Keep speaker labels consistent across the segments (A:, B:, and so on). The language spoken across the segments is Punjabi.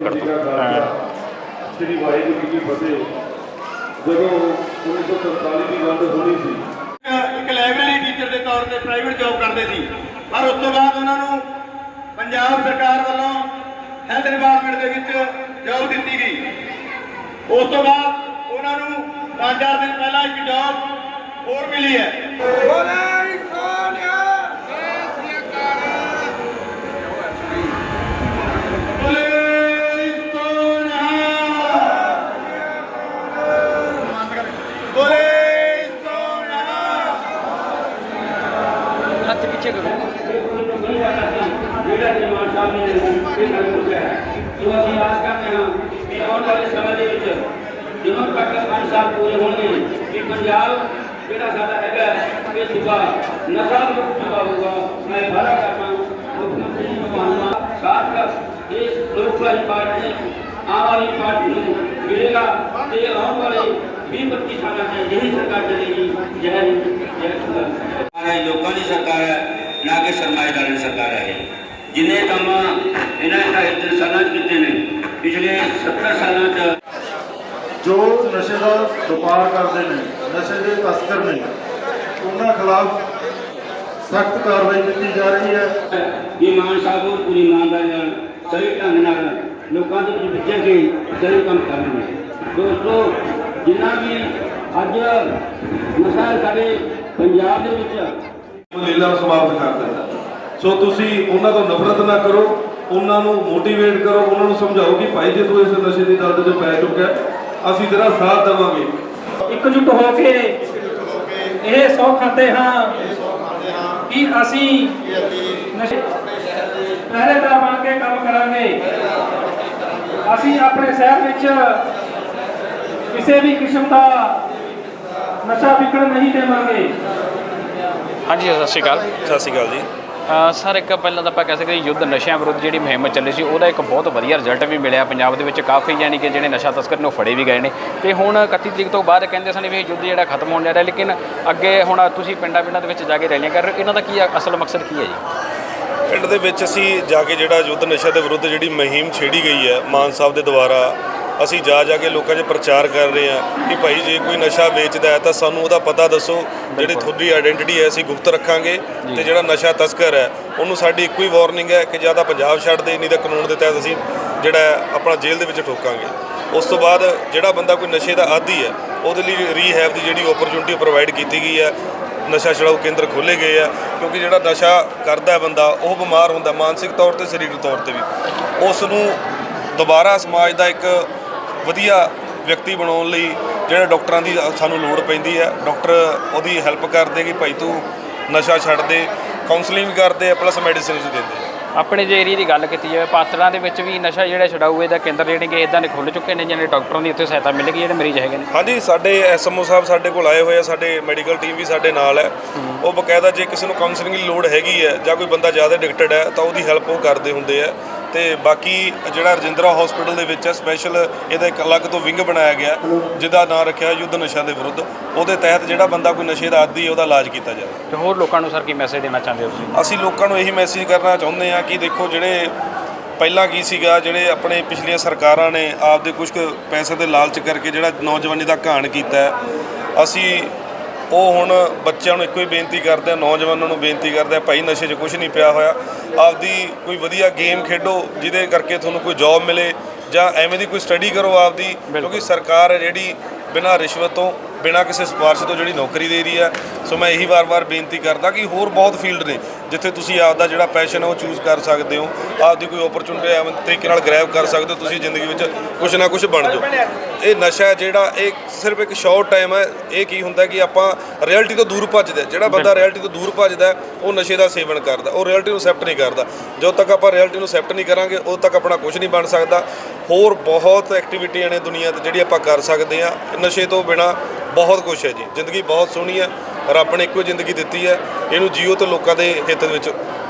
A: ਸ੍ਰੀ ਵਾਹਿਗੁਰੂ ਜੀ ਕੀ ਫਤਿਹ। ਜਦੋਂ 1947 ਦੀ ਵੰਡ ਹੋਣੀ ਸੀ
B: ਇੱਕ ਲਾਇਬ੍ਰੇਰੀ ਟੀਚਰ ਦੇ ਤੌਰ ਤੇ ਪ੍ਰਾਈਵੇਟ ਜੌਬ ਕਰਦੇ ਸੀ। ਪਰ ਉਸ ਤੋਂ ਬਾਅਦ ਉਹਨਾਂ ਨੂੰ ਪੰਜਾਬ ਸਰਕਾਰ ਵੱਲੋਂ ਹੈਲਥ ਡਿਪਾਰਟਮੈਂਟ ਦੇ ਵਿੱਚ ਜੌਬ ਦਿੱਤੀ ਗਈ। ਉਸ ਤੋਂ ਬਾਅਦ ਉਹਨਾਂ ਨੂੰ 5-4 ਦਿਨ ਪਹਿਲਾਂ ਇੱਕ ਜੌਬ ਹੋਰ ਮਿਲੀ ਹੈ। ਬੋਲੇ ਸੋਨਿਹਾ ਬੋਲੇ ਸੋਨਿਹਾ
C: ਹੱਥ ਪਿੱਛੇ ਕਰੋ
D: ਜਿਹੜਾ ਨਿਰਮਾਣ ਸਾਹਿਬ ਨੇ ਇਹ ਕਰ ਚੁੱਕਿਆ ਹੈ ਜੋ ਅਸੀਂ ਆਸ ਕਰਦੇ ਹਾਂ ਕਿ ਆਉਣ ਵਾਲੇ ਸਮੇਂ ਦੇ ਵਿੱਚ ਜਦੋਂ ਤੱਕ ਪੰਜ ਸਾਲ ਪੂਰੇ ਹੋਣਗੇ ਕਿ ਪੰਜਾਬ ਜਿਹੜਾ ਸਾਡਾ ਹੈਗਾ ਇਹ ਸੂਬਾ ਨਸ਼ਾ ਮੁਕਤ ਸੂਬਾ ਹੋਊਗਾ ਮੈਂ ਵਾਅਦਾ ਕਰਦਾ ਹਾਂ ਮੁੱਖ ਮੰਤਰੀ ਭਗਵਾਨ ਮਾਨ ਸਾਥ ਇਸ ਲੋਕ ਵਾਲੀ ਪਾਰਟੀ ਨੇ ਆਮ ਆਦਮੀ ਪਾਰਟੀ ਨੂੰ ਮਿਲੇਗਾ ਤੇ ਆਉਣ ਵਾਲੇ 20 25 ਸਾਲਾਂ ਤੱਕ ਇਹੀ ਸਰਕਾਰ ਚੱਲੇਗੀ ਜੈ ਹਿੰਦ ਜੈ ਸੁੰਦਰ
E: ਹਮਾਰੇ ਲੋਕਾਂ ਦੀ ਸਰਕਾਰ ਹੈ ਨਾ ਕਿ ਸਰਮਾਏਦਾਰਾਂ ਦੀ ਸਰਕਾਰ ਹੈ ਇਹ। ਜਿੰਨੇ ਕੰਮ ਇਹਨਾਂ ਨੇ ਢਾਈ ਤਿੰਨ ਸਾਲਾਂ 'ਚ ਕੀਤੇ ਨੇ ਪਿਛਲੇ 70 ਸਾਲਾਂ 'ਚ
A: ਜੋ ਨਸ਼ੇ ਦਾ ਵਪਾਰ ਕਰਦੇ ਨੇ ਨਸ਼ੇ ਦੇ ਤਸਕਰ ਨੇ ਉਹਨਾਂ ਖਿਲਾਫ ਸਖਤ ਕਾਰਵਾਈ ਕੀਤੀ ਜਾ ਰਹੀ ਹੈ
E: ਇਮਾਨ ਸਾਹਿਬ ਨੂੰ ਪੂਰੀ ਇਮਾਨਦਾਰੀ ਨਾਲ ਸਹੀ ਢੰਗ ਨਾਲ ਲੋਕਾਂ ਦੇ ਵਿੱਚ ਵਿਚਰ ਕੇ ਸਹੀ ਕੰਮ ਕਰਨਗੇ। ਦੋਸਤੋ ਜਿੰਨਾ ਵੀ ਅੱਜ ਨਸ਼ਾ ਸਾਡੇ ਪੰਜਾਬ ਦੇ ਵਿੱਚ।
A: ਲੀਲਾ ਸਮਾਪਤ ਕਰ ਦਿੰਦਾ। ਸੋ ਤੁਸੀਂ ਉਹਨਾਂ ਤੋਂ ਨਫ਼ਰਤ ਨਾ ਕਰੋ ਉਹਨਾਂ ਨੂੰ ਮੋਟੀਵੇਟ ਕਰੋ ਉਹਨਾਂ ਨੂੰ ਸਮਝਾਓ ਕਿ ਭਾਈ ਜੇ ਤੂੰ ਇਸ ਨਸ਼ੇ ਦੀ ਦਲਦਲ 'ਚ ਪੈ ਚੁੱਕਾ ਹੈ, ਅਸੀਂ ਤੇਰਾ ਸਾਥ ਦੇਵਾਂਗੇ।
C: ਇਕਜੁੱਟ ਹੋ ਕੇ ਇਹ ਸੌ ਖਾਤੇ ਹਾਂ ਕਿ ਅਸੀਂ ਨਸ਼ੇ ਪਹਿਰੇਦਾਰ ਬਣ ਕੇ ਕੰਮ ਕਰਾਂਗੇ। ਅਸੀਂ ਆਪਣੇ ਸ਼ਹਿਰ ਵਿੱਚ ਕਿਸੇ ਵੀ ਕਿਸਮ ਦਾ ਨਸ਼ਾ ਵਿਕਣ ਨਹੀਂ ਦੇਵਾਂਗੇ।
F: ਹਾਂਜੀ ਸਤਿ ਸ਼੍ਰੀ ਅਕਾਲ।
G: ਸਤਿ ਸ਼੍ਰੀ ਅਕਾਲ ਜੀ।
F: ਸਰ ਇੱਕ ਪਹਿਲਾਂ ਤਾਂ ਆਪਾਂ ਕਹਿ ਸਕਦੇ ਹਾਂ ਯੁੱਧ ਨਸ਼ਿਆਂ ਵਿਰੁੱਧ ਜਿਹੜੀ ਮੁਹਿੰਮ ਚੱਲੀ ਸੀ ਉਹਦਾ ਇੱਕ ਬਹੁਤ ਵਧੀਆ ਰਿਜ਼ਲਟ ਵੀ ਮਿਲਿਆ। ਪੰਜਾਬ ਦੇ ਵਿੱਚ ਕਾਫੀ ਯਾਨੀ ਕਿ ਜਿਹੜੇ ਨਸ਼ਾ ਤਸਕਰ ਨੇ ਉਹ ਫੜੇ ਵੀ ਗਏ ਨੇ। ਤੇ ਹੁਣ 31 ਤਰੀਕ ਤੋਂ ਬਾਅਦ ਕਹਿੰਦੇ ਸਨ ਵੀ ਇਹ ਯੁੱਧ ਜਿਹੜਾ ਖਤਮ ਹੋਣ ਜਾ ਰਿਹਾ ਲੇਕਿਨ ਅੱਗੇ ਹੁਣ ਤੁਸੀਂ ਪਿੰਡਾਂ ਪਿੰਡਾਂ ਦੇ ਵਿੱਚ ਜਾ ਕੇ ਰੈਲੀਆਂ ਕਰ ਰਹੇ ਹੋ ਇਹਨਾਂ ਦਾ ਕੀ ਆ- ਅਸਲ ਮਕਸਦ ਕੀ ਹੈ ਜੀ?
G: ਪਿੰਡ ਦੇ ਵਿੱਚ ਅਸੀਂ ਜਾ ਕੇ ਜਿਹੜਾ ਯੁੱਧ ਨਸ਼ਾ ਦੇ ਵਿਰੁੱਧ ਜਿਹੜੀ ਮੁਹਿੰਮ ਛੇੜੀ ਗਈ ਹੈ ਮਾਨ ਸਾਹਿਬ ਦੇ ਦੁਆਰਾ ਅਸੀਂ ਜਾ ਜਾ ਕੇ ਲੋਕਾਂ 'ਚ ਪ੍ਰਚਾਰ ਕਰ ਰਹੇ ਹਾਂ ਕਿ ਭਾਈ ਜੇ ਕੋਈ ਨਸ਼ਾ ਵੇਚਦਾ ਹੈ ਤਾਂ ਸਾਨੂੰ ਉਹਦਾ ਪਤਾ ਦੱਸੋ ਜਿਹੜੀ ਤੁਹਾਡੀ ਆਇਡੈਂਟੀਟੀ ਹੈ ਅਸੀਂ ਗੁਪਤ ਰੱਖਾਂਗੇ ਤੇ ਜਿਹੜਾ ਨਸ਼ਾ ਤਸਕਰ ਹੈ ਉਹਨੂੰ ਸਾਡੀ ਇੱਕੋ ਹੀ ਵਾਰਨਿੰਗ ਹੈ ਕਿ ਜਾਂ ਤਾਂ ਪੰਜਾਬ ਛੱਡ ਦੇ ਨਹੀਂ ਤਾਂ ਕਾਨੂੰਨ ਦੇ ਤਹਿਤ ਅਸੀਂ ਜਿਹੜਾ ਆਪਣਾ ਜੇਲ੍ਹ ਦੇ ਵਿੱਚ ਠੋਕਾਂਗੇ। ਉਸ ਤੋਂ ਬਾਅਦ ਜਿਹੜਾ ਬੰਦਾ ਕੋਈ ਨਸ਼ੇ ਦਾ ਆਦੀ ਹੈ ਉਹਦੇ ਲਈ ਰੀਹੈਬ ਦੀ ਜਿਹੜੀ ਓਪਰਚੁਨਿਟੀ ਪ੍ਰੋਵਾਈਡ ਕੀਤੀ ਗਈ ਹੈ। ਨਸ਼ਾ ਛੁਡਾਊ ਕੇਂਦਰ ਖੋਲੇ ਗਏ ਆ, ਕਿਉਂਕਿ ਜਿਹੜਾ ਨਸ਼ਾ ਕਰਦਾ ਬੰਦਾ, ਉਹ ਬਿਮਾਰ ਹੁੰਦਾ ਮਾਨਸਿਕ ਤੌਰ ਤੇ, ਸਰੀਰਕ ਤੌਰ ਤੇ ਵੀ। ਉਸ ਨੂੰ ਦੁਬਾਰਾ ਸਮਾਜ ਦਾ ਇੱਕ ਵਧੀਆ ਵਿਅਕਤੀ ਬਣਾਉਣ ਲਈ ਜਿਹੜੇ ਡਾਕਟਰਾਂ ਦੀ ਸਾਨੂੰ ਲੋੜ ਪੈਂਦੀ ਹੈ, ਡਾਕਟਰ ਉਹਦੀ ਹੈਲਪ ਕਰਦੇ ਕਿ ਭਾਈ ਤੂੰ ਨਸ਼ਾ ਛੱਡ ਦੇ ਕਾਉਂਸਲਿੰਗ ਵੀ ਕਰਦੇ ਆ ਪਲੱਸ ਮੈਡੀਸਿਨ ਵੀ ਦਿੰਦੇ ਆ।
F: ਆਪਣੇ ਜੇ ਏਰੀਆ ਦੀ ਗੱਲ ਕੀਤੀ ਜਾਵੇ ਪਾਤੜਾਂ ਦੇ ਵਿੱਚ ਵੀ ਨਸ਼ਾ ਜਿਹੜਾ ਛਡਾਊਏ ਦਾ ਕੇਂਦਰ ਜਿਹੜੇ ਕਿ ਇਦਾਂ ਦੇ ਖੁੱਲ ਚੁੱਕੇ ਨੇ ਜਿਹਨੇ ਡਾਕਟਰਾਂ ਦੀ ਉੱਥੇ ਸਹਾਇਤਾ ਮਿਲੇਗੀ ਜਿਹੜੇ ਮਰੀਜ਼ ਹੈਗੇ ਨੇ।
G: ਹਾਂਜੀ ਸਾਡੇ ਐਸਐਮਓ ਸਾਹਿਬ ਸਾਡੇ ਕੋਲ ਆਏ ਹੋਏ ਆ ਸਾਡੇ ਮੈਡੀਕਲ ਟੀਮ ਵੀ ਸਾਡੇ ਨਾਲ ਹੈ। ਉਹ ਬਕਾਇਦਾ ਜੇ ਕਿਸੇ ਨੂੰ ਕਾਉਂਸਲਿੰਗ ਦੀ ਲੋੜ ਹੈਗੀ ਹੈ ਜਾਂ ਕੋਈ ਬੰਦਾ ਜ਼ਿਆਦਾ ਐਡਿਕਟਡ ਹੈ ਤਾਂ ਉਹਦੀ ਹੈਲਪ ਉਹ ਕਰਦੇ ਹੁੰਦੇ ਆ। ਤੇ ਬਾਕੀ ਜਿਹੜਾ ਰਜਿੰਦਰਾ ਹਸਪੀਟਲ ਦੇ ਵਿੱਚ ਸਪੈਸ਼ਲ ਇਹਦਾ ਇੱਕ ਅਲੱਗ ਤੋਂ ਵਿੰਗ ਬਣਾਇਆ ਗਿਆ ਜਿਹਦਾ ਨਾਮ ਰੱਖਿਆ ਯੁੱਧ ਨਸ਼ਾ ਦੇ ਵਿਰੁੱਧ। ਉਹਦੇ ਤਹਿਤ ਜਿਹੜਾ ਬੰਦਾ ਕੋਈ ਨਸ਼ੇ ਦਾ ਆਦੀ ਹੈ ਉਹਦਾ ਇਲਾਜ ਕੀਤਾ ਜਾਵੇ।
F: ਤੇ ਹੋਰ ਲੋਕਾਂ ਨੂੰ ਸਰ ਕੀ ਮੈਸੇਜ ਦੇਣਾ ਚਾਹੁੰਦੇ ਹੋ ਤੁਸੀਂ?
G: ਅਸੀਂ ਲੋਕਾਂ ਨੂੰ ਇਹੀ ਮੈਸੇਜ ਕਰਨਾ ਚਾਹੁੰਦੇ ਹਾਂ ਕਿ ਦੇਖੋ ਜਿਹੜੇ ਪਹਿਲਾਂ ਕੀ ਸੀਗਾ ਜਿਹੜੇ ਆਪਣੇ ਪਿਛਲੀਆਂ ਸਰਕਾਰਾਂ ਨੇ ਆਪਦੇ ਕੁਝ ਪੈਸੇ ਦੇ ਲਾਲਚ ਕਰਕੇ ਜਿਹੜਾ ਨੌਜਵਾਨੀ ਦਾ ਘਾਣ ਕੀਤਾ ਹੈ, ਅਸੀਂ ਉਹ ਹੁਣ ਬੱਚਿਆਂ ਨੂੰ ਇੱਕੋ ਹੀ ਬੇਨਤੀ ਕਰਦੇ ਆ ਨੌਜਵਾਨਾਂ ਨੂੰ ਬੇਨਤੀ ਕਰਦੇ ਆ ਭਾਈ ਨਸ਼ੇ 'ਚ ਕੁਝ ਨਹੀਂ ਪਿਆ ਹੋਇਆ। ਆਪਦੀ ਕੋਈ ਵਧੀਆ ਗੇਮ ਖੇਡੋ ਜਿਹਦੇ ਕਰਕੇ ਤੁਹਾਨੂੰ ਕੋਈ ਜੌਬ ਮਿਲੇ ਜਾਂ ਐਵੇਂ ਦੀ ਕੋਈ ਸਟੱਡੀ ਕਰੋ ਆਪਦੀ ਕਿਉਂਕਿ ਸਰਕਾਰ ਹੈ ਜਿਹੜੀ ਬਿਨਾਂ ਰਿਸ਼ਵਤ ਤੋਂ ਬਿਨਾਂ ਕਿਸੇ ਸਿਫਾਰਿਸ਼ ਤੋਂ ਜਿਹੜੀ ਨੌਕਰੀ ਦੇ ਰਹੀ ਹੈ। ਸੋ ਮੈਂ ਇਹੀ ਵਾਰ-ਵਾਰ ਬੇਨਤੀ ਕਰਦਾ ਕਿ ਹੋਰ ਬਹੁਤ ਫੀਲਡ ਨੇ ਜਿੱਥੇ ਤੁਸੀਂ ਆਪਦਾ ਜਿਹੜਾ ਪੈਸ਼ਨ ਹੈ ਉਹ ਚੂਜ਼ ਕਰ ਸਕਦੇ ਹੋ ਆਪਦੀ ਕੋਈ ਓਪਰਚੁਨਿਟੀ ਐਵੇਂ ਤਰੀਕੇ ਨਾਲ ਗ੍ਰੈਬ ਕਰ ਸਕਦੇ ਹੋ ਤੁਸੀਂ ਜ਼ਿੰਦਗੀ ਵਿੱਚ ਕੁਝ ਨਾ ਕੁਝ ਬਣ ਜਾਓ। ਇਹ ਨਸ਼ਾ ਜਿਹੜਾ ਇਹ ਸਿਰਫ ਇੱਕ ਸ਼ਾਰਟ ਟਾਈਮ ਹੈ ਇਹ ਕੀ ਹੁੰਦਾ ਕਿ ਆਪਾਂ ਰਿਐਲਿਟੀ ਤੋਂ ਦੂਰ ਭੱਜਦੇ। ਜਿਹੜਾ ਬੰਦਾ ਰਿਐਲਿਟੀ ਤੋਂ ਦੂਰ ਭੱਜਦਾ ਉਹ ਨਸ਼ੇ ਦਾ ਸੇਵਨ ਕਰਦਾ ਉਹ ਰਿਐਲਿਟੀ ਨੂੰ ਅਸੈਪਟ ਨਹੀਂ ਕਰਦਾ। ਜਦੋਂ ਤੱਕ ਆਪਾਂ ਰਿਐਲਿਟੀ ਨੂੰ ਅਸੈਪਟ ਨਹੀਂ ਕਰਾਂਗੇ ਉਦੋਂ ਤੱਕ ਆਪਣਾ ਕੁਝ ਨਹੀਂ ਬਣ ਸਕਦਾ। ਹੋਰ ਬਹੁਤ ਐਕਟੀਵਿਟੀਆਂ ਨੇ ਦੁਨੀਆ ਤੇ ਜਿਹੜੀ ਆਪਾਂ ਕਰ ਸਕਦੇ ਆ ਨਸ਼ੇ ਤੋਂ ਬਿਨਾ ਬਹੁਤ ਕੁਝ ਹੈ ਜੀ ਜ਼ਿੰਦਗੀ ਬਹੁਤ ਸੋਹਣੀ ਹੈ ਰੱਬ ਨੇ ਇੱਕੋ ਜ਼ਿੰਦਗੀ ਦਿੱਤੀ ਹੈ। ਇਹਨੂੰ ਜੀਓ ਤੇ ਲੋਕਾਂ ਦੇ ਹਿੱਤ ਵਿੱਚ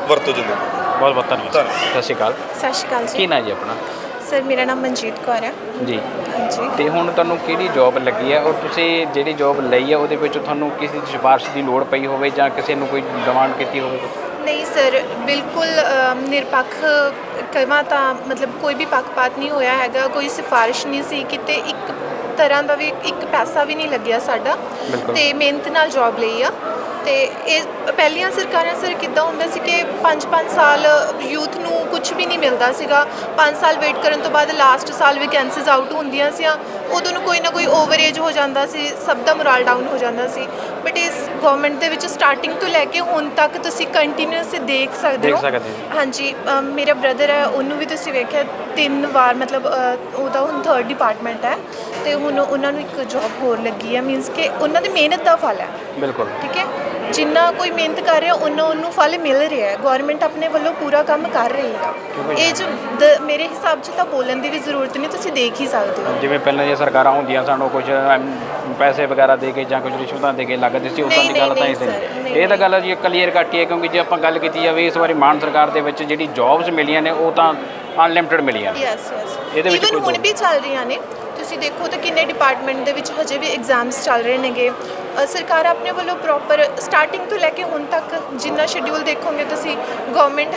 G: ਵਰਤੋ ਜ਼ਿੰਦਗੀ
F: ਬਹੁਤ ਬਹੁਤ ਧੰਨਵਾਦ। ਸਤਿ ਸ਼੍ਰੀ ਅਕਾਲ।
H: ਸਤਿ ਸ਼੍ਰੀ ਅਕਾਲ
F: ਕੀ
H: ਜੀ
F: ਨਾਂ ਜੀ ਆਪਣਾ?
H: ਸਰ ਮੇਰਾ ਨਾਮ ਮਨਜੀਤ ਕੌਰ ਹੈ।
F: ਜੀ।
H: ਹਾਂਜੀ।
F: ਤੇ ਹੁਣ ਤੁਹਾਨੂੰ ਕਿਹੜੀ ਜੌਬ ਲੱਗੀ ਹੈ ਔਰ ਤੁਸੀਂ ਜਿਹੜੀ ਜੌਬ ਲਈ ਹੈ ਉਹਦੇ ਵਿੱਚ ਤੁਹਾਨੂੰ ਕਿਸੇ ਦੀ ਸਿਫਾਰਿਸ਼ ਦੀ ਲੋੜ ਪਈ ਹੋਵੇ ਜਾਂ ਕਿਸੇ ਨੂੰ ਕੋਈ ਡਿਮਾਂਡ ਕੀਤੀ ਹੋਵੇ
H: ਨਹੀਂ ਸਰ ਬਿਲਕੁਲ ਨਿਰਪੱਖ ਕਹਾਂ ਤਾਂ ਮਤਲਬ ਕੋਈ ਵੀ ਪੱਖਪਾਤ ਨਹੀਂ ਹੋਇਆ ਹੈਗਾ ਕੋਈ ਸਿਫਾਰਿਸ਼ ਨਹੀਂ ਸੀ ਕਿਤੇ। ਇੱਕ ਤਰ੍ਹਾਂ ਦਾ ਵੀ ਇੱਕ ਪੈਸਾ ਵੀ ਨਹੀਂ ਲੱਗਿਆ ਸਾਡਾ। ਤੇ ਮਿਹਨਤ ਨਾਲ ਜੌਬ ਲਈ ਆ। ਤੇ ਇਹ ਪਹਿਲੀਆਂ ਸਰਕਾਰਾਂ ਸਰ ਕਿੱਦਾਂ ਹੁੰਦਾ ਸੀ ਕਿ 5-5 ਸਾਲ ਯੂਥ ਨੂੰ ਕੁਝ ਵੀ ਨਹੀਂ ਮਿਲਦਾ ਸੀਗਾ। 5 ਸਾਲ ਵੇਟ ਕਰਨ ਤੋਂ ਬਾਅਦ ਲਾਸਟ ਸਾਲ ਵੈਕੈਂਸੀਜ਼ ਆਊਟ ਹੁੰਦੀਆਂ ਸੀਆਂ। ਉਦੋਂ ਨੂੰ ਕੋਈ ਨਾ ਕੋਈ ਓਵਰ ਏਜ ਹੋ ਜਾਂਦਾ ਸੀ ਸਭ ਦਾ ਮੋਰਲ ਡਾਊਨ ਹੋ ਜਾਂਦਾ ਸੀ। ਬਟ ਇਸ ਗਵਰਨਮੈਂਟ ਦੇ ਵਿੱਚ ਸਟਾਰਟਿੰਗ ਤੋਂ ਲੈ ਕੇ ਹੁਣ ਤੱਕ ਤੁਸੀਂ ਕੰਟੀਨਿਊਸ ਦੇਖ ਸਕਦੇ
F: ਦੇਖ
H: ਹੋ।
F: ਸਕਦੇ ਹੋ।
H: ਹਾਂਜੀ ਅ, ਮੇਰਾ ਬ੍ਰਦਰ ਹੈ ਉਹਨੂੰ ਵੀ ਤੁਸੀਂ ਵੇਖਿਆ ਤਿੰਨ ਵਾਰ ਮਤਲਬ ਅ, ਉਹਦਾ ਹੁਣ ਥਰਡ ਡਿਪਾਰਟਮੈਂਟ ਹੈ ਤੇ ਹੁਣ ਉਹਨਾਂ ਨੂੰ ਇੱਕ ਜੌਬ ਹੋਰ ਲੱਗੀ ਹੈ ਮੀਨਸ ਕਿ ਉਹਨਾਂ ਦੀ ਮਿਹਨਤ ਦਾ ਫਲ ਹੈ।
F: ਬਿਲਕੁਲ।
H: ਠੀਕ ਹੈ? ਜਿੰਨਾ ਕੋਈ ਮਿਹਨਤ ਕਰ ਰਿਹਾ ਉਹਨਾਂ ਉਹਨੂੰ ਫਲ ਮਿਲ ਰਿਹਾ ਹੈ। ਗਵਰਨਮੈਂਟ ਆਪਣੇ ਵੱਲੋਂ ਪੂਰਾ ਕੰਮ ਕਰ ਰਹੀ ਆ। ਇਹ ਜੋ ਦ- ਮੇਰੇ ਹਿਸਾਬ 'ਚ ਤਾਂ ਬੋਲਣ ਦੀ ਵੀ ਜ਼ਰੂਰਤ ਨਹੀਂ ਤੁਸੀਂ ਦੇਖ ਹੀ ਸਕਦੇ ਹੋ।
F: ਜਿਵੇਂ ਪਹਿਲਾਂ ਦੀਆਂ ਸਰਕਾਰਾਂ ਹੁੰਦੀਆਂ ਸਾਨੂੰ ਕੁਝ ਪੈਸੇ ਵਗੈਰਾ ਦੇ ਕੇ ਜਾਂ ਕੁਝ ਰਿਸ਼ਵਤਾਂ ਦੇ ਕੇ ਲੱਗਦੇ ਸੀ ਉਦਾਂ ਦੀ ਗੱਲ ਤਾਂ
H: ਨਹੀਂ,
F: ਇਹ
H: ਨਹੀਂ,
F: ਤਾਂ ਗੱਲ ਜੀ ਕਲੀਅਰ ਕੱਟ ਹੀ ਕਿਉਂਕਿ ਜੇ ਆਪਾਂ ਗੱਲ ਕੀਤੀ ਜਾਵੇ ਇਸ ਵਾਰੀ ਮਾਨ ਸਰਕਾਰ ਦੇ ਵਿੱਚ ਜਿਹੜੀ ਜੌਬਸ ਮਿਲੀਆਂ ਨੇ ਉਹ ਤਾਂ ਅਨਲਿਮਿਟਿਡ ਮਿਲੀਆਂ ਨੇ।
H: ਯੈਸ ਯੈਸ
F: ਇਹਦੇ ਵਿੱਚ
H: ਹੁਣ ਵੀ ਚੱਲ ਰਹੀਆਂ ਨੇ। ਤੁਸੀਂ ਦੇਖੋ ਤਾਂ ਕਿੰਨੇ ਡਿਪਾਰਟਮੈਂਟ ਦੇ ਵਿੱਚ ਹਜੇ ਵੀ ਐਗਜ਼ਾਮਸ ਚੱਲ ਰਹੇ ਨੇਗੇ। ਸਰਕਾਰ ਆਪਣੇ ਵੱਲੋਂ ਪ੍ਰੋਪਰ ਸਟਾਰਟਿੰਗ ਤੋਂ ਲੈ ਕੇ ਹੁਣ ਤੱਕ ਜਿੰਨਾ ਸ਼ਡਿਊਲ ਦੇਖੋਗੇ ਤੁਸੀਂ ਗਵਰਨਮੈਂਟ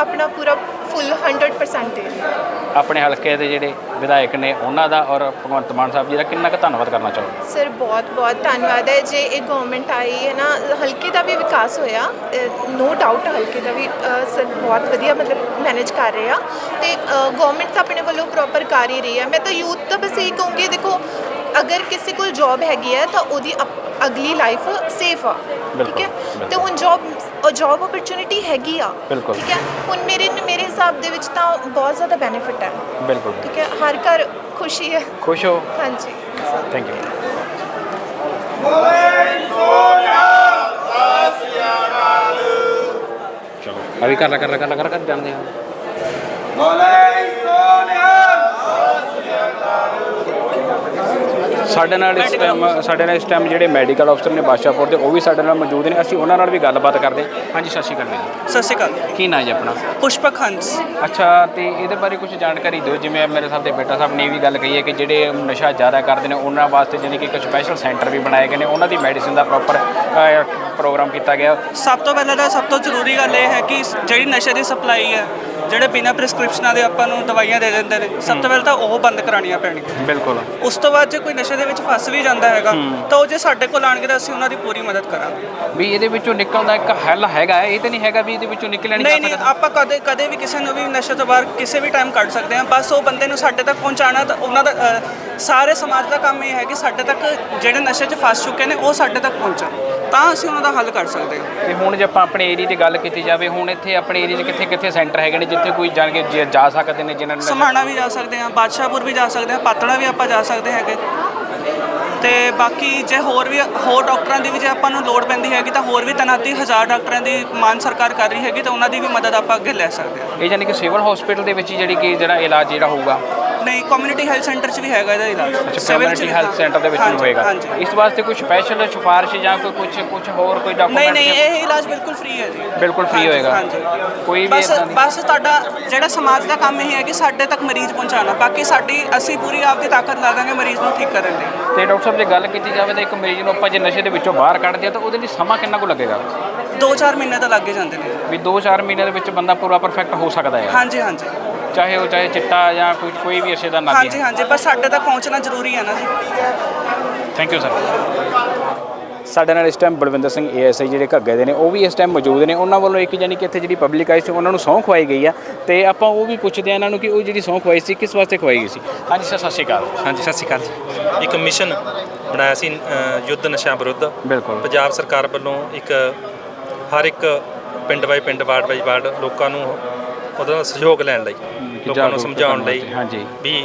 H: ਆਪਣਾ ਪੂਰਾ ਫੁੱਲ 100% ਦੇ ਰਹੀ ਹੈ।
F: ਆਪਣੇ ਹਲਕੇ ਦੇ ਜਿਹੜੇ ਵਿਧਾਇਕ ਨੇ ਉਹਨਾਂ ਦਾ ਔਰ ਭਗਵੰਤ ਮਾਨ ਸਾਹਿਬ ਜੀ ਦਾ ਕਿੰਨਾ ਕੁ ਧੰਨਵਾਦ ਕਰਨਾ ਚਾਹੋ
H: ਸਰ ਬਹੁਤ ਬਹੁਤ ਧੰਨਵਾਦ ਹੈ। ਜੇ ਇਹ ਗਵਰਨਮੈਂਟ ਆਈ ਹੈ ਨਾ ਹਲਕੇ ਦਾ ਵੀ ਵਿਕਾਸ ਹੋਇਆ ਨੋ ਡਾਊਟ ਹਲਕੇ ਦਾ ਵੀ ਅ, ਸਰ ਬਹੁਤ ਵਧੀਆ ਮਤਲਬ ਮੈਨੇਜ ਕਰ ਰਹੇ ਆ। ਤੇ ਗਵਰਨਮੈਂਟ ਤਾਂ ਆਪਣੇ ਵੱਲੋਂ ਪ੍ਰੋਪਰ ਕਰ ਹੀ ਰਹੀ ਹੈ। ਮੈਂ ਤਾਂ ਯੂਥ ਤਾਂ ਬਸ ਇਹ ਕਹੂੰਗੀ ਦੇਖੋ ਅਗਰ ਕਿਸੇ ਕੋਲ ਜੌਬ ਹੈਗੀ ਹੈ ਤਾਂ ਉਹਦੀ ਅਪ- ਅਗਲੀ ਲਾਈਫ ਸੇਫ ਆ ਠੀਕ ਹੈ? ਤੇ ਹੁਣ ਜੌਬ ਜੌਬ ਓਪਰਚ्युनिटी ਹੈਗੀ ਆ ਠੀਕ ਹੈ? ਹੁਣ ਮੇਰੇ ਮੇਰੇ ਹਿਸਾਬ ਦੇ ਵਿੱਚ ਤਾਂ ਬਹੁਤ ਜ਼ਿਆਦਾ ਬੈਨੀਫਿਟ ਹੈ।
F: ਬਿਲਕੁਲ।
H: ਠੀਕ ਹੈ? ਹਰ ਘਰ ਖੁਸ਼ੀ ਹੈ
F: ਖੁਸ਼ ਹੋ।
H: ਹਾਂਜੀ।
F: ਥੈਂਕ ਯੂ ਅਭੀ ਕਰ ਲਾ ਕਰ ਲਾ ਕਰ ਲਾ ਕਰ ਜਾਂਦੇ ਹਾਂ ਬੋਲੇ ਸੋਨਿਆ। ਸਾਡੇ ਨਾਲ ਇਸ ਟਾਈਮ ਸਾਡੇ ਨਾਲ ਇਸ ਟਾਈਮ ਜਿਹੜੇ ਮੈਡੀਕਲ ਅਫਸਰ ਨੇ ਬਾਦਸ਼ਾਹਪੁਰ ਦੇ ਉਹ ਵੀ ਸਾਡੇ ਨਾਲ ਮੌਜੂਦ ਨੇ। ਅਸੀਂ ਉਹਨਾਂ ਨਾਲ ਵੀ ਗੱਲਬਾਤ ਕਰਦੇ ਹਾਂ। ਹਾਂਜੀ ਸਤਿ ਸ਼੍ਰੀ ਅਕਾਲ ਜੀ।
I: ਸਤਿ ਸ਼੍ਰੀ ਅਕਾਲ।
F: ਕੀ ਨਾਂ ਜੀ ਆਪਣਾ?
I: ਪੁਸ਼ਪਕ ਹੰਸ
F: ਅੱਛਾ ਤੇ ਇਹਦੇ ਬਾਰੇ ਕੁਝ ਜਾਣਕਾਰੀ ਦਿਓ। ਜਿਵੇਂ ਮੇਰੇ ਸਾਹਿਬ ਦੇ ਬੇਟਾ ਸਾਹਿਬ ਨੇ ਇਹ ਵੀ ਗੱਲ ਕਹੀ ਹੈ ਕਿ ਜਿਹੜੇ ਨਸ਼ਾ ਜ਼ਿਆਦਾ ਕਰਦੇ ਨੇ ਉਹਨਾਂ ਵਾਸਤੇ ਜਾਣੀ ਕਿ ਇੱਕ ਸਪੈਸ਼ਲ ਸੈਂਟਰ ਵੀ ਬਣਾਏ ਗਏ ਨੇ। ਉਹਨਾਂ ਦੀ ਮੈਡੀਸਿਨ ਦਾ ਪ੍ਰੋਪਰ ਪ੍ਰੋਗਰਾਮ ਕੀਤਾ ਗਿਆ।
I: ਸਭ ਤੋਂ ਪਹਿਲਾਂ ਤਾਂ ਸਭ ਤੋਂ ਜ਼ਰੂਰੀ ਗੱਲ ਇਹ ਹੈ ਕਿ ਜਿਹੜੀ ਨਸ਼ੇ ਦੀ ਸਪਲਾਈ ਹੈ ਜਿਹੜੇ ਬਿਨਾਂ ਪ੍ਰਿਸਕ੍ਰਿਪਸ਼ਨਾਂ ਦੇ ਆਪਾਂ ਨੂੰ ਦਵਾਈਆਂ ਦੇ ਦਿੰਦੇ ਨੇ ਸਭ ਤੋਂ ਪਹਿਲਾਂ ਤਾਂ ਉਹ ਬੰਦ ਕਰਾਉਣੀਆਂ ਪੈਣਗੀਆਂ।
F: ਬਿਲਕੁਲ।
I: ਉਸ ਤੋਂ ਬਾਅਦ ਜੇ ਕੋਈ ਨਸ਼ੇ ਦੇ ਵਿੱਚ ਫਸ ਵੀ ਜਾਂਦਾ ਹੈਗਾ ਤਾਂ ਉਹ ਜੇ ਸਾਡੇ ਕੋਲ ਆਣਗੇ ਤਾਂ ਅਸੀਂ ਉਹਨਾਂ ਦੀ ਪੂਰੀ ਮਦਦ ਕਰਾਂਗੇ।
F: ਵੀ ਇਹਦੇ ਵਿੱਚੋਂ ਨਿਕਲਣ ਦਾ ਇੱਕ ਹੱਲ ਹੈਗਾ ਇਹ ਤਾਂ ਨਹੀਂ ਹੈਗਾ ਵੀ ਇਹਦੇ ਵਿੱਚੋਂ ਨਿਕਲਿਆ ਨਹੀਂ
I: ਨਹੀਂ
F: ਜਾ
I: ਨਹੀਂ
F: ਸਕਦਾ।
I: ਆਪਾਂ ਕਦੇ ਕਦੇ ਵੀ ਕਿਸੇ ਨੂੰ ਵੀ ਨਸ਼ੇ ਤੋਂ ਬਾਹਰ ਕਿਸੇ ਵੀ ਟਾਈਮ ਕੱਢ ਸਕਦੇ ਹਾਂ ਬਸ ਉਹ ਬੰਦੇ ਨੂੰ ਸਾਡੇ ਤੱਕ ਪਹੁੰਚਾਉਣਾ ਤਾਂ ਉਹਨਾਂ ਦਾ ਅ, ਸਾਰੇ ਸਮਾਜ ਦਾ ਕੰਮ ਇਹ ਹੈ ਕਿ ਸਾਡੇ ਤੱਕ ਜਿਹੜੇ ਨਸ਼ੇ 'ਚ ਫਸ ਚੁੱਕੇ ਨੇ ਉਹ ਸਾਡੇ ਤੱਕ ਪਹੁੰਚਣ। ਤਾਂ ਅਸੀਂ ਉਹਨਾਂ ਦਾ ਹੱਲ ਕਰ ਸਕਦੇ ਹਾਂ।
F: ਤੇ ਹੁਣ ਜੇ ਆਪਾਂ ਆਪਣੇ ਏਰੀਆ ਦੀ ਗੱਲ ਕੀਤੀ ਜਾਵੇ ਹੁਣ ਇੱਥੇ ਆਪਣੇ ਏਰੀਆ 'ਚ ਕਿੱਥੇ ਕਿੱਥੇ ਸੈਂਟਰ ਹੈਗੇ ਨੇ ਜਿੱਥੇ ਕੋਈ ਜਾਣ ਕੇ ਜ- ਜਾ ਸਕਦੇ ਨੇ ਜਿਨ੍ਹਾਂ ਨੂੰ
I: ਸਮਾਣਾ ਵੀ ਜਾ ਸਕਦੇ ਹਾਂ ਬਾਦਸ਼ਾਹਪੁਰ ਵੀ ਜਾ ਸਕਦੇ ਹਾਂ ਪਾਤੜਾ ਵੀ ਆਪਾਂ ਜਾ ਸਕਦੇ ਹੈਗੇ। ਤੇ ਬਾਕੀ ਜੇ ਹੋਰ ਵੀ ਹੋਰ ਡਾਕਟਰਾਂ ਦੀ ਵੀ ਜੇ ਆਪਾਂ ਨੂੰ ਲੋੜ ਪੈਂਦੀ ਹੈਗੀ ਤਾਂ ਹੋਰ ਵੀ ਤੈਨਾਤੀ ਹਜ਼ਾਰ ਡਾਕਟਰਾਂ ਦੀ ਮਾਨ ਸਰਕਾਰ ਕਰ ਰਹੀ ਹੈਗੀ ਤਾਂ ਉਹਨਾਂ ਦੀ ਵੀ ਮਦਦ ਆਪਾਂ ਅੱਗੇ ਲੈ ਸਕਦੇ ਹਾਂ।
F: ਇਹ ਜਾਨੀ ਕਿ ਸਿਵਲ ਹਸਪੀਟਲ ਦੇ ਵਿੱਚ ਹੀ ਜਿਹੜੀ ਕਿ ਜਿਹੜਾ ਇਲਾਜ ਜਿਹੜਾ ਹੋਊਗਾ
I: ਨਹੀਂ ਕਮਿਊਨਿਟੀ ਹੈਲਥ ਸੈਂਟਰ 'ਚ ਵੀ ਹੈਗਾ ਇਹਦਾ ਇਲਾਜ। 'ਚ
F: ਕਮਿਊਨਿਟੀ
I: ਵੀ,
F: ਹੈਲਥ। ਸੈਂਟਰ ਦੇ ਵਿੱਚ
I: ਹਾਂਜੀ,
F: ਹੋਏਗਾ।
I: ਹਾਂਜੀ।
F: ਇਸ ਵਾਸਤੇ ਕੋਈ ਸਪੈਸ਼ਲ ਸਿਫਾਰਿਸ਼ ਜਾਂ ਕੋਈ ਕੁਝ ਕੁਝ ਹੋਰ ਕੋਈ
I: ਨਹੀਂ
F: ਡਾਕੂਮੈਂਟ
I: ਨਹੀਂ ਇਹ ਇਲਾਜ ਬਿਲਕੁਲ ਫ੍ਰੀ ਹੈ ਜੀ।
F: ਬਿਲਕੁਲ free
I: ਹਾਂਜੀ,
F: ਹੋਏਗਾ।
I: ਹਾਂਜੀ।
F: ਕੋਈ ਵੀ
I: ਬਸ
F: ਏਦਾਂ ਦੀ-
I: ਬਸ ਤੁਹਾਡਾ ਜਿਹੜਾ ਸਮਾਜ ਦਾ ਕੰਮ ਇਹ ਹੈ ਕਿ ਸਾਡੇ ਤੱਕ ਮਰੀਜ਼ ਪਹੁੰਚਾਉਣਾ। ਬਾਕੀ ਸਾਡੀ ਅਸੀਂ ਪੂਰੀ ਆਪਦੀ ਤਾਕਤ ਲਾ ਦਾਂਗੇ ਮਰੀਜ਼ ਨੂੰ ਠੀਕ ਕਰਨ ਲਈ।
F: ਤੇ ਡਾਕਟਰ ਸਾਹਿਬ ਜੇ ਗੱਲ ਕੀਤੀ ਜਾਵੇ ਤਾਂ ਇੱਕ ਮਰੀਜ਼ ਨੂੰ ਆਪਾਂ ਜੇ ਨਸ਼ੇ ਦੇ ਵਿੱਚੋਂ ਬਾਹਰ ਕੱਢਦੇ ਆ ਤਾਂ ਉਹਦੇ ਲਈ ਸਮਾਂ ਕਿੰਨਾ ਕੁ ਲੱਗੇਗਾ?
I: 2-4 ਮਹੀਨੇ ਤਾਂ ਲੱਗ ਜਾਂਦੇ ਨੇ।
F: ਵੀ 2-4 ਮਹੀਨੇ ਦੇ ਵਿੱਚ ਬੰਦਾ ਪੂਰਾ ਪਰਫੈਕਟ ਹੋ ਸਕਦਾ ਹੈ।
I: ਹਾਂਜੀ ਹਾਂਜੀ।
F: ਚਾਹੇ ਉਹ ਚਾਹੇ ਚਿੱਟਾ ਜਾਂ ਕੋਈ ਕੋਈ ਵੀ ਅਸੇ ਦਾ ਨਾ
I: ਹਾਂਜੀ ਹਾਂਜੀ ਬਸ ਸਾਡੇ ਤੱਕ ਪਹੁੰਚਣਾ ਜ਼ਰੂਰੀ ਹੈ ਨਾ ਜੀ।
F: ਥੈਂਕ ਯੂ ਸਰ ਸਾਡੇ ਨਾਲ ਇਸ ਟਾਈਮ ਬਲਵਿੰਦਰ ਸਿੰਘ ਏਐਸਆਈ ਜਿਹੜੇ ਘੱਗੇ ਦੇ ਨੇ ਉਹ ਵੀ ਇਸ ਟਾਈਮ ਮੌਜੂਦ ਨੇ। ਉਹਨਾਂ ਵੱਲੋਂ ਇੱਕ ਜਾਨੀ ਕਿ ਇੱਥੇ ਜਿਹੜੀ ਪਬਲਿਕ ਆਈ ਸੀ ਉਹਨਾਂ ਨੂੰ ਸਹੁੰ ਖਵਾਈ ਗਈ ਆ। ਤੇ ਆਪਾਂ ਉਹ ਵੀ ਪੁੱਛਦੇ ਆ ਇਹਨਾਂ ਨੂੰ ਕਿ ਉਹ ਜਿਹੜੀ ਸਹੁੰ ਖਵਾਈ ਸੀ ਕਿਸ ਵਾਸਤੇ ਖਵਾਈ ਗਈ ਸੀ? ਹਾਂਜੀ ਸਰ ਸਤਿ ਸ਼੍ਰੀ ਅਕਾਲ।
J: ਹਾਂਜੀ ਸਤਿ ਸ਼੍ਰੀ ਅਕਾਲ ਜੀ। ਇੱਕ ਮਿਸ਼ਨ ਬਣਾਇਆ ਸੀ ਅ, ਯੁੱਧ ਨਸ਼ਿਆਂ ਵਿਰੁੱਧ।
F: ਬਿਲਕੁਲ।
J: ਪੰਜਾਬ ਸਰਕਾਰ ਵੱਲੋਂ ਇੱਕ ਹਰ ਇੱਕ ਪਿੰਡ ਬਾਈ ਪਿੰਡ ਵਾਰਡ ਬਾਈ ਵਾਰਡ ਲੋਕਾਂ ਨੂੰ ਉਹਦਾ ਸਹਿਯੋਗ ਲੈਣ ਲਈ। ਲੋਕਾਂ ਨੂੰ ਸਮਝਾਉਣ ਲਈ
F: ਹਾਂਜੀ।
J: ਵੀ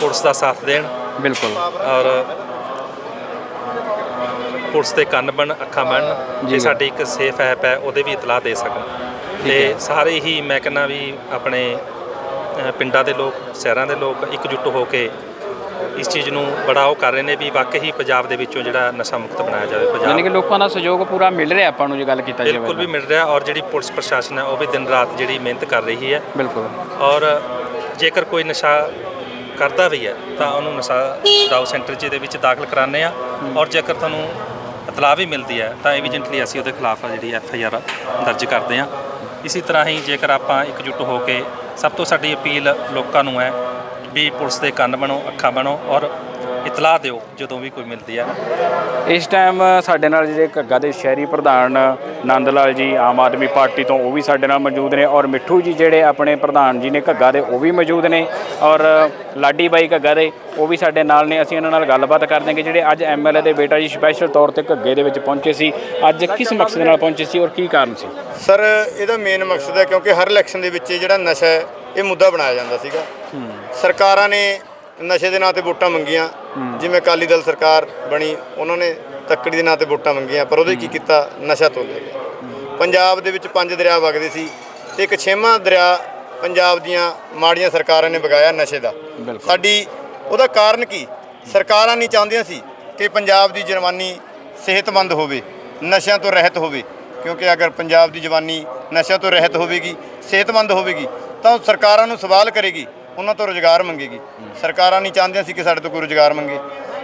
J: ਪੁਲਿਸ ਦਾ ਸਾਥ ਦੇਣ
F: ਬਿਲਕੁਲ
J: ਔਰ ਪੁਲਿਸ ਦੇ ਕੰਨ ਬਣ ਅੱਖਾਂ ਬਣਨ
F: ਜੀ।
J: ਸਾਡੀ ਇੱਕ ਸੇਫ ਐਪ ਹੈ ਉਹਦੇ ਵੀ ਇਤਲਾਹ ਦੇ ਸਕਣ ਤੇ ਸਾਰੇ ਹੀ ਮੈਂ ਕਹਿੰਦਾ ਵੀ ਆਪਣੇ ਪਿੰਡਾਂ ਦੇ ਲੋਕ ਸ਼ਹਿਰਾਂ ਦੇ ਲੋਕ ਇਕਜੁੱਟ ਹੋ ਕੇ ਇਸ ਚੀਜ਼ ਨੂੰ ਬੜਾ ਉਹ ਕਰ ਰਹੇ ਨੇ ਵੀ ਵਾਕਈ ਪੰਜਾਬ ਦੇ ਵਿੱਚੋਂ ਜਿਹੜਾ ਨਸ਼ਾ ਮੁਕਤ ਬਣਾਇਆ ਜਾਵੇ
F: ਯਾਨੀ ਕਿ
J: ਪੰਜਾਬ
F: ਲੋਕਾਂ ਦਾ ਸਹਿਯੋਗ ਪੂਰਾ ਮਿਲ ਰਿਹਾ ਆਪਾਂ ਨੂੰ ਜੇ ਗੱਲ ਕੀਤਾ ਜਾਵੇ
J: ਬਿਲਕੁਲ ਵੀ ਮਿਲ ਰਿਹਾ ਔਰ ਜਿਹੜੀ ਪੁਲਿਸ ਪ੍ਰਸ਼ਾਸਨ ਹੈ ਉਹ ਵੀ ਦਿਨ ਰਾਤ ਜਿਹੜੀ ਮਿਹਨਤ ਕਰ ਰਹੀ ਹੈ।
F: ਬਿਲਕੁਲ।
J: ਔਰ ਜੇਕਰ ਕੋਈ ਨਸ਼ਾ ਕਰਦਾ ਵੀ ਹੈ ਤਾਂ ਉਹਨੂੰ ਨਸ਼ਾ ਛੁਡਾਊ ਸੈਂਟਰ 'ਚ ਦੇ ਵਿੱਚ ਦਾਖਲ ਕਰਾਉਂਦੇ ਆ ਔਰ ਜੇਕਰ ਤੁਹਾਨੂੰ ਇਤਲਾਹ ਵੀ ਮਿਲਦੀ ਹੈ ਤਾਂ ਐਵੀਡੈਂਟਲੀ ਅਸੀਂ ਉਹਦੇ ਖਿਲਾਫ ਜਿਹੜੀ ਐਫ ਆਈ ਆਰ ਦਰਜ ਕਰਦੇ ਆ ਇਸੇ ਤਰ੍ਹਾਂ ਹੀ ਜੇਕਰ ਆਪਾਂ ਇਕਜੁੱਟ ਹੋ ਕੇ ਸਭ ਤੋਂ ਸਾਡੀ ਅਪੀਲ ਲੋਕਾਂ ਨੂੰ ਹੈ ਵੀ ਪੁਲਿਸ ਦੇ ਕੰਨ ਬਣੋ ਅੱਖਾਂ ਬਣੋ ਔਰ ਇਤਲਾਹ ਦਿਓ ਜਦੋਂ ਵੀ ਕੋਈ ਮਿਲਦੀ ਹੈ।
F: ਇਸ ਟਾਈਮ ਸਾਡੇ ਨਾਲ ਜਿਹੜੇ ਘੱਗਾ ਦੇ ਸ਼ਹਿਰੀ ਪ੍ਰਧਾਨ ਨੰਦ ਲਾਲ ਜੀ ਆਮ ਆਦਮੀ ਪਾਰਟੀ ਤੋਂ ਉਹ ਵੀ ਸਾਡੇ ਨਾਲ ਮੌਜੂਦ ਨੇ ਔਰ ਮਿੱਠੂ ਜੀ ਜਿਹੜੇ ਆਪਣੇ ਪ੍ਰਧਾਨ ਜੀ ਨੇ ਘੱਗਾ ਦੇ ਉਹ ਵੀ ਮੌਜੂਦ ਨੇ ਔਰ ਲਾਡੀ ਬਾਈ ਘੱਗਾ ਦੇ ਉਹ ਵੀ ਸਾਡੇ ਨਾਲ ਨੇ। ਅਸੀਂ ਇਹਨਾਂ ਨਾਲ ਗੱਲਬਾਤ ਕਰਦੇ ਹਾਂ ਕਿ ਜਿਹੜੇ ਅੱਜ ਐਮਐਲਏ ਦੇ ਬੇਟਾ ਜੀ ਸਪੈਸ਼ਲ ਤੌਰ ਤੇ ਘੱਗੇ ਦੇ ਵਿੱਚ ਪਹੁੰਚੇ ਸੀ। ਅੱਜ ਕਿਸ ਮਕਸਦ ਨਾਲ ਪਹੁੰਚੇ ਸੀ ਔਰ ਕੀ ਕਾਰਨ ਸੀ?
B: ਸਰ ਇਹਦਾ ਮੇਨ ਮਕਸਦ ਹੈ ਕਿਉਂਕਿ ਹਰ ਇਲੈਕਸ਼ਨ ਦੇ ਵਿੱਚ ਇਹ ਜਿਹੜਾ ਨਸ਼ਾ ਹੈ ਇਹ ਮੁੱਦਾ ਬਣਾਇਆ ਜਾਂਦਾ ਸੀਗਾ। ਸਰਕਾਰਾਂ ਨੇ ਨਸ਼ੇ ਦੇ ਨਾਂ ਤੇ ਵੋਟਾਂ ਮੰਗੀਆਂ। ਜਿਵੇਂ ਅਕਾਲੀ ਦਲ ਸਰਕਾਰ ਬਣੀ ਉਹਨਾਂ ਨੇ ਤੱਕੜੀ ਦੇ ਨਾਂ ਤੇ ਵੋਟਾਂ ਮੰਗੀਆਂ ਪਰ ਉਹਦੇ ਕੀ ਕੀਤਾ? ਨਸ਼ਾ ਤੋਲਿਆ ਗਿਆ। ਪੰਜਾਬ ਦੇ ਵਿੱਚ ਪੰਜ ਦਰਿਆ ਵਗਦੇ ਸੀ। ਤੇ ਇੱਕ ਛੇਵਾਂ ਦਰਿਆ ਪੰਜਾਬ ਦੀਆਂ ਮਾੜੀਆਂ ਸਰਕਾਰਾਂ ਨੇ ਵਗਾਇਆ ਨਸ਼ੇ ਦਾ। ਸਾਡੀ ਉਹਦਾ ਕਾਰਨ ਕੀ? ਸਰਕਾਰਾਂ ਨਹੀਂ ਚਾਹੁੰਦੀਆਂ ਸੀ ਕਿ ਪੰਜਾਬ ਦੀ ਜਵਾਨੀ ਸਿਹਤਮੰਦ ਹੋਵੇ ਨਸ਼ਿਆਂ ਤੋਂ ਰਹਿਤ ਹੋਵੇ। ਕਿਉਂਕਿ ਅਗਰ ਪੰਜਾਬ ਦੀ ਜਵਾਨੀ ਨਸ਼ਿਆਂ ਤੋਂ ਰਹਿਤ ਹੋਵੇਗੀ ਸਿਹਤਮੰਦ ਹੋਵੇਗੀ ਤਾਂ ਉਹ ਸਰਕਾਰਾਂ ਨੂੰ ਸਵਾਲ ਕਰੇਗੀ ਉਹਨਾਂ ਤੋਂ ਰੋਜ਼ਗਾਰ ਮੰਗੇਗੀ। ਸਰਕਾਰਾਂ ਨਹੀਂ ਚਾਹੁੰਦੀਆਂ ਸੀ ਕਿ ਸਾਡੇ ਤੋਂ ਕੋਈ ਰੋਜ਼ਗਾਰ ਮੰਗੇ।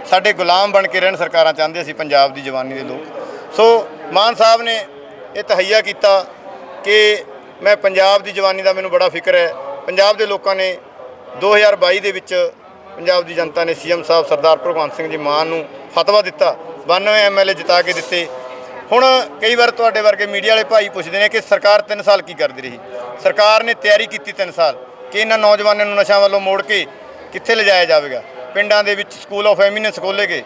B: ਸਾਡੇ ਗੁਲਾਮ ਬਣ ਕੇ ਰਹਿਣ ਸਰਕਾਰਾਂ ਚਾਹੁੰਦੀਆਂ ਸੀ ਪੰਜਾਬ ਦੀ ਜਵਾਨੀ ਦੇ ਲੋਕ। ਸੋ ਮਾਨ ਸਾਹਿਬ ਨੇ ਇਹ ਤਹਈਆ ਕੀਤਾ ਕਿ ਮੈਂ ਪੰਜਾਬ ਦੀ ਜਵਾਨੀ ਦਾ ਮੈਨੂੰ ਬੜਾ ਫਿਕਰ ਹੈ। ਪੰਜਾਬ ਦੇ ਲੋਕਾਂ ਨੇ 2022 ਦੇ ਵਿੱਚ ਪੰਜਾਬ ਦੀ ਜਨਤਾ ਨੇ ਸੀਐਮ ਸਾਹਿਬ ਸਰਦਾਰ ਭਗਵੰਤ ਸਿੰਘ ਜੀ ਮਾਨ ਨੂੰ ਫਤਵਾ ਦਿੱਤਾ। 92 ਐਮਐਲਏ ਜਿਤਾ ਕੇ ਦਿੱਤੇ। ਹੁਣ ਕਈ ਵਾਰ ਤੁਹਾਡੇ ਵਰਗੇ ਮੀਡੀਆ ਵਾਲੇ ਭਾਈ ਪੁੱਛਦੇ ਨੇ ਕਿ ਸਰਕਾਰ 3 ਸਾਲ ਕੀ ਕਰਦੀ ਰਹੀ? ਸਰਕਾਰ ਨੇ ਤਿਆਰੀ ਕੀਤੀ 3 ਸਾਲ। ਕਿ ਇਹਨਾਂ ਨੌਜਵਾਨਾਂ ਨੂੰ ਨਸ਼ਿਆਂ ਵੱਲੋਂ ਮੋੜ ਕੇ ਕਿੱਥੇ ਲਿਜਾਇਆ ਜਾਵੇਗਾ? ਪਿੰਡਾਂ ਦੇ ਵਿੱਚ ਸਕੂਲ ਆਫ ਐਮੀਨੈਂਸ ਖੋਲ੍ਹੇ ਗਏ।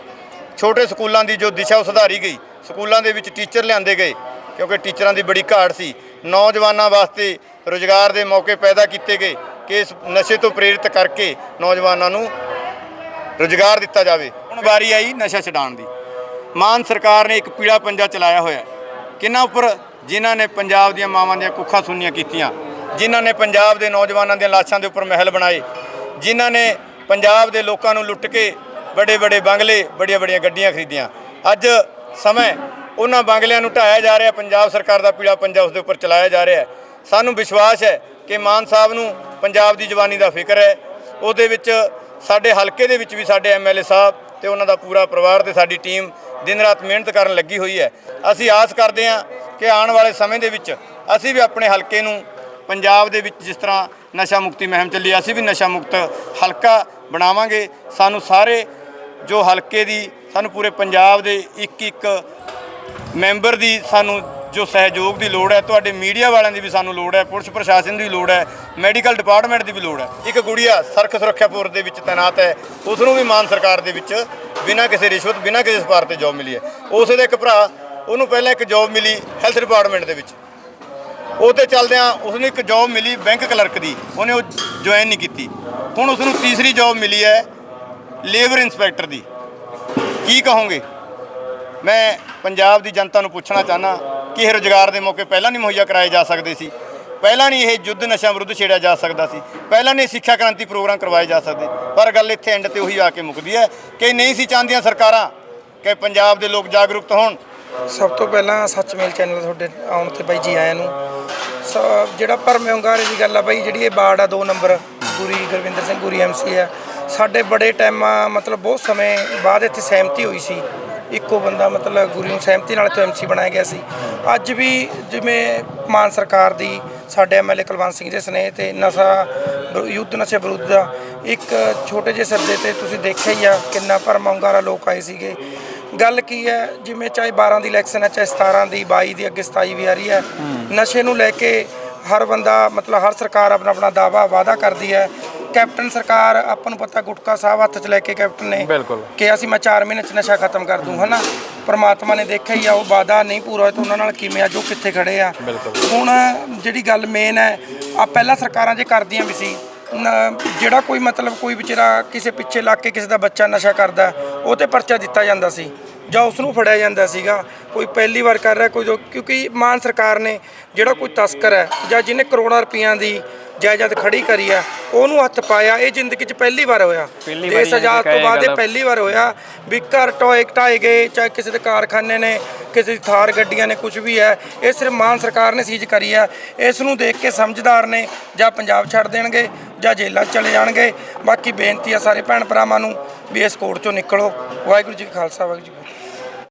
B: ਛੋਟੇ ਸਕੂਲਾਂ ਦੀ ਜੋ ਦਿਸ਼ਾ ਉਹ ਸੁਧਾਰੀ ਗਈ। ਸਕੂਲਾਂ ਦੇ ਵਿੱਚ ਟੀਚਰ ਲਿਆਂਦੇ ਗਏ, ਕਿਉਂਕਿ ਟੀਚਰਾਂ ਦੀ ਬੜੀ ਘਾਟ ਸੀ। ਨੌਜਵਾਨਾਂ ਵਾਸਤੇ ਰੋਜ਼ਗਾਰ ਦੇ ਮੌਕੇ ਪੈਦਾ ਕੀਤੇ ਗਏ ਕਿ ਇਸ ਨਸ਼ੇ ਤੋਂ ਪ੍ਰੇਰਿਤ ਕਰਕੇ ਨੌਜਵਾਨਾਂ ਨੂੰ ਰੁਜ਼ਗਾਰ ਦਿੱਤਾ ਜਾਵੇ। ਹੁਣ ਵਾਰੀ ਆਈ ਨਸ਼ਾ ਛਡਾਉਣ ਦੀ। ਮਾਨ ਸਰਕਾਰ ਨੇ ਇੱਕ ਪੀੜਾ ਪੰਜਾ ਚਲਾਇਆ ਹੋਇਆ ਹੈ। ਕਿਹਨਾਂ ਉੱਪਰ ਜਿਨ੍ਹਾਂ ਨੇ ਪੰਜਾਬ ਦੀਆਂ ਮਾਵਾਂ ਦੀਆਂ ਕੁੱਖਾਂ ਸੁੰਨੀਆਂ ਕੀਤੀਆਂ? ਜਿਨ੍ਹਾਂ ਨੇ ਪੰਜਾਬ ਦੇ ਨੌਜਵਾਨਾਂ ਦੀਆਂ ਲਾਸ਼ਾਂ ਦੇ ਉੱਪਰ ਮਹਿਲ ਬਣਾਏ, ਜਿਨ੍ਹਾਂ ਨੇ ਪੰਜਾਬ ਦੇ ਲੋਕਾਂ ਨੂੰ ਲੁੱਟ ਕੇ ਵੱਡੇ ਵੱਡੇ ਬੰਗਲੇ ਬੜੀਆਂ ਬੜੀਆਂ ਗੱਡੀਆਂ ਖਰੀਦੀਆਂ। ਅੱਜ ਸਮੇਂ ਉਹਨਾਂ ਬੰਗਲਿਆਂ ਨੂੰ ਢਾਇਆ ਜਾ ਰਿਹਾ, ਪੰਜਾਬ ਸਰਕਾਰ ਦਾ ਪੀੜਾ ਪੰਜਾ ਉਸ ਦੇ ਉੱਪਰ ਚਲਾਇਆ ਜਾ ਰਿਹਾ ਸਾਨੂੰ ਵਿਸ਼ਵਾਸ ਹੈ ਕਿ ਮਾਨ ਸਾਹਿਬ ਨੂੰ ਪੰਜਾਬ ਦੀ ਜਵਾਨੀ ਦਾ ਫਿਕਰ ਹੈ। ਉਹਦੇ ਵਿੱਚ ਸਾਡੇ ਹਲਕੇ ਦੇ ਵਿੱਚ ਵੀ ਸਾਡੇ ਐਮਐਲਏ ਸਾਹਿਬ ਤੇ ਉਹਨਾਂ ਦਾ ਪੂਰਾ ਪਰਿਵਾਰ ਤੇ ਸਾਡੀ ਟੀਮ ਦਿਨ ਰਾਤ ਮਿਹਨਤ ਕਰਨ ਲੱਗੀ ਹੋਈ ਹੈ। ਅਸੀਂ ਆਸ ਕਰਦੇ ਹਾਂ ਕਿ ਆਉਣ ਵਾਲੇ ਸਮੇਂ ਦੇ ਵਿੱਚ ਅਸੀਂ ਵੀ ਆਪਣੇ ਹਲਕੇ ਨੂੰ ਪੰਜਾਬ ਦੇ ਵਿੱਚ ਜਿਸ ਤਰ੍ਹਾਂ ਨਸ਼ਾ ਮੁਕਤੀ ਮੁਹਿੰਮ ਚੱਲੀ ਅਸੀਂ ਵੀ ਨਸ਼ਾ ਮੁਕਤ ਹਲਕਾ ਬਣਾਵਾਂਗੇ। ਸਾਨੂੰ ਸਾਰੇ ਜੋ ਹਲਕੇ ਦੀ, ਸਾਨੂੰ ਪੂਰੇ ਪੰਜਾਬ ਦੇ ਇੱਕ ਇੱਕ ਮੈਂਬਰ ਦੀ ਸਾਨੂੰ ਜੋ ਸਹਿਯੋਗ ਦੀ ਲੋੜ ਹੈ, ਤੁਹਾਡੇ ਮੀਡੀਆ ਵਾਲਿਆਂ ਦੀ ਵੀ ਸਾਨੂੰ ਲੋੜ ਹੈ, ਪੁਲਿਸ ਪ੍ਰਸ਼ਾਸਨ ਦੀ ਲੋੜ ਹੈ, ਮੈਡੀਕਲ ਡਿਪਾਰਟਮੈਂਟ ਦੀ ਵੀ ਲੋੜ ਹੈ। ਇੱਕ ਗੁੜੀਆ ਸਰਖ ਸੁਰੱਖਿਆ ਫੋਰਸ ਦੇ ਵਿੱਚ ਤਾਇਨਾਤ ਹੈ, ਉਸ ਨੂੰ ਵੀ ਮਾਨ ਸਰਕਾਰ ਦੇ ਵਿੱਚ ਬਿਨਾਂ ਕਿਸੇ ਰਿਸ਼ਵਤ, ਬਿਨਾਂ ਕਿਸੇ ਸਪਾਰ ਤੇ ਜੌਬ ਮਿਲੀ ਹੈ। ਉਸੇ ਦਾ ਇੱਕ ਭਰਾ, ਉਹਨੂੰ ਪਹਿਲਾਂ ਇੱਕ ਜੌਬ ਮਿਲੀ ਹੈਲਥ ਡਿਪਾਰਟਮੈਂਟ ਦੇ ਵਿੱਚ। ਉਹਤੇ ਚੱਲਦਿਆਂ ਉਸ ਨੂੰ ਇੱਕ ਜੌਬ ਮਿਲੀ ਬੈਂਕ ਕਲਰਕ ਦੀ, ਉਹਨੇ ਉਹ ਜੁਆਇਨ ਨਹੀਂ ਕੀਤੀ। ਹੁਣ ਉਸ ਨੂੰ ਤੀਸਰੀ ਜੌਬ ਮਿਲੀ ਹੈ ਲੇਬਰ ਇੰਸਪੈਕਟਰ ਦੀ। ਕੀ ਕਹੋਗੇ? ਮੈਂ ਪੰਜਾਬ ਦੀ ਜਨਤਾ ਨੂੰ ਪੁੱਛਣਾ ਚਾਹਨਾ ਕਿ ਇਹ ਰੋਜ਼ਗਾਰ ਦੇ ਮੌਕੇ ਪਹਿਲਾਂ ਨਹੀਂ ਮੁਹੱਈਆ ਕਰਾਏ ਜਾ ਸਕਦੇ ਸੀ? ਪਹਿਲਾਂ ਨਹੀਂ ਇਹ ਯੁੱਧ ਨਸ਼ਿਆਂ ਵਿਰੁੱਧ ਛੇੜਿਆ ਜਾ ਸਕਦਾ ਸੀ? ਪਹਿਲਾਂ ਨਹੀਂ ਸਿੱਖਿਆ ਕ੍ਰਾਂਤੀ ਪ੍ਰੋਗਰਾਮ ਕਰਵਾਏ ਜਾ ਸਕਦੇ? ਪਰ ਗੱਲ ਇੱਥੇ ਐਂਡ ਤੇ ਉਹੀ ਆ ਕੇ ਮੁੱਕਦੀ ਹੈ ਕਿ ਨਹੀਂ ਸੀ ਚਾਹੁੰਦੀਆਂ ਸਰਕਾਰਾਂ ਕਿ ਪੰਜਾਬ ਦੇ ਲੋਕ ਜਾਗਰੂਕ ਹੋਣ?
K: ਸਭ ਤੋਂ ਪਹਿਲਾਂ ਸੱਚਮੇਲ ਚੈਨਲ ਤੁਹਾਡੇ ਆਉਣ ਤੇ ਬਾਈ ਜੀ ਆਇਆਂ ਨੂੰ। ਸ- ਜਿਹੜਾ ਭਰਮੇ ਹੁੰਗਾਰੇ ਦੀ ਗੱਲ ਆ ਬਾਈ, ਜਿਹੜੀ ਇਹ ਬਾੜ ਆ 2 ਨੰਬਰ, ਗੁਰੀ ਗੁਰਵਿੰਦਰ ਸਿੰਘ, ਗੁਰੀ ਐਮਸੀ ਆ ਸਾਡੇ ਬੜੇ ਟਾਈਮਾਂ ਮਤਲਬ ਬਹੁਤ ਸਮੇਂ ਬਾਅਦ ਇੱਥੇ ਸਹਿਮਤੀ ਹੋਈ ਸੀ। ਇੱਕੋ ਬੰਦਾ ਮਤਲਬ ਗੁਰੀ ਨੂੰ ਸਹਿਮਤੀ ਨਾਲ ਇੱਥੋਂ ਐਮਸੀ ਬਣਾਇਆ ਗਿਆ ਸੀ। ਅੱਜ ਵੀ ਜਿਵੇਂ ਮਾਨ ਸਰਕਾਰ ਦੀ, ਸਾਡੇ ਐਮਐਲਏ ਕੁਲਵੰਤ ਸਿੰਘ ਦੇ ਸਨੇਹ ਤੇ ਨਸ਼ਾ ਵਿਰੁ- ਯੁੱਧ ਨਸ਼ੇ ਵਿਰੁੱਧ ਦਾ ਇੱਕ ਛੋਟੇ ਜਿਹੇ ਸੱਦੇ ਤੇ ਤੁਸੀਂ ਦੇਖਿਆ ਹੀ ਆ ਕਿੰਨਾ ਭਰਮਾ ਹੁੰਗਾਰਾ ਲੋਕ ਆਏ ਸੀਗੇ। ਗੱਲ ਕੀ ਹੈ? ਜਿਵੇਂ ਚਾਹੇ 12 ਦੀ ਇਲੈਕਸ਼ਨ ਹੈ ਚਾਹੇ 17 ਦੀ 22 ਦੀ ਅੱਗੇ 27 ਵੀ ਆ ਰਹੀ ਹੈ। ਨਸ਼ੇ ਨੂੰ ਲੈ ਕੇ ਹਰ ਬੰਦਾ ਮਤਲਬ ਹਰ ਸਰਕਾਰ ਆਪਣਾ ਆਪਣਾ ਦਾਵਾ ਵਾਅਦਾ ਕਰਦੀ ਹੈ। ਕੈਪਟਨ ਸਰਕਾਰ ਆਪਾਂ ਨੂੰ ਪਤਾ ਗੁਟਕਾ ਸਾਹਿਬ ਹੱਥ 'ਚ ਲੈ ਕੇ ਕੈਪਟਨ ਨੇ
F: ਬਿਲਕੁਲ।
K: ਕਿਹਾ ਸੀ ਮੈਂ 4 ਮਹੀਨੇ 'ਚ ਨਸ਼ਾ ਖਤਮ ਕਰ ਦੂੰ ਹਨਾ? ਪਰਮਾਤਮਾ ਨੇ ਦੇਖਿਆ ਹੀ ਆ ਉਹ ਵਾਅਦਾ ਨਹੀਂ ਪੂਰਾ ਹੋਇਆ ਤਾਂ ਉਹਨਾਂ ਨਾਲ ਕਿਵੇਂ ਆ ਜੋ ਕਿੱਥੇ ਖੜੇ ਆ। ਹੁਣ ਜਿਹੜੀ ਗੱਲ ਮੇਨ ਹੈ ਆ ਪਹਿਲਾਂ ਸਰਕਾਰਾਂ ਜੇ ਕਰਦੀਆਂ ਵੀ ਸੀ ਜਿਹੜਾ ਕੋਈ ਮਤਲਬ ਕੋਈ ਵਿਚਾਰਾ ਕਿਸੇ ਪਿੱਛੇ ਲੱਗ ਕੇ ਕਿਸੇ ਦਾ ਬੱਚਾ ਨਸ਼ਾ ਕਰਦਾ ਉਹ ਤੇ ਪਰਚਾ ਦਿੱਤਾ ਜਾਂਦਾ ਸੀ। ਜਾਂ ਉਸ ਨੂੰ ਫੜਿਆ ਜਾਂਦਾ ਸੀਗਾ। ਕੋਈ ਪਹਿਲੀ ਵਾਰ ਕਰ ਰਿਹਾ ਕੋਈ ਕਿਉਂਕਿ ਮਾਨ ਸਰਕਾਰ ਨੇ ਜਿਹੜਾ ਕੋਈ ਤਸਕਰ ਹੈ ਜਾਂ ਜਿਹਨੇ ਕਰੋੜਾਂ ਰੁਪਈਆਂ ਦੀ ਜਾਇਦਾਦ ਖੜੀ ਕਰੀ ਆ ਉਹਨੂੰ ਹੱਥ ਪਾਇਆ ਇਹ ਜ਼ਿੰਦਗੀ 'ਚ ਪਹਿਲੀ ਵਾਰ ਹੋਇਆ।
F: ਇਹ
K: ਤੋਂ ਬਾਅਦ ਇਹ ਪਹਿਲੀ ਵਾਰ ਹੋਇਆ। ਵੀ ਘਰ ਟੋਏ ਢਾਏ ਗਏ ਚਾਹੇ ਕਿਸੇ ਦੇ ਕਾਰਖਾਨੇ ਨੇ ਕਿਸੇ ਦੀ ਥਾਰ ਗੱਡੀਆਂ ਨੇ ਕੁਝ ਵੀ ਹੈ ਇਹ ਸਿਰਫ ਮਾਨ ਸਰਕਾਰ ਨੇ ਸੀਜ਼ ਕਰੀ ਆ ਇਸ ਨੂੰ ਦੇਖ ਕੇ ਸਮਝਦਾਰ ਨੇ ਜਾਂ ਪੰਜਾਬ ਛੱਡ ਦੇਣਗੇ। ਜਾਂ ਜੇਲ੍ਹਾਂ 'ਚ ਚਲੇ ਜਾਣਗੇ। ਬਾਕੀ ਬੇਨਤੀ ਆ ਸਾਰੇ ਭੈਣ ਭਰਾਵਾਂ ਨੂੰ ਵੀ ਇਸ ਕੋਰਟ ਚੋਂ ਨਿਕਲੋ। ਵਾਹਿਗੁਰੂ ਜੀ ਕਾ ਖਾਲਸਾ, ਵਾਹਿਗੁਰੂ ਜੀ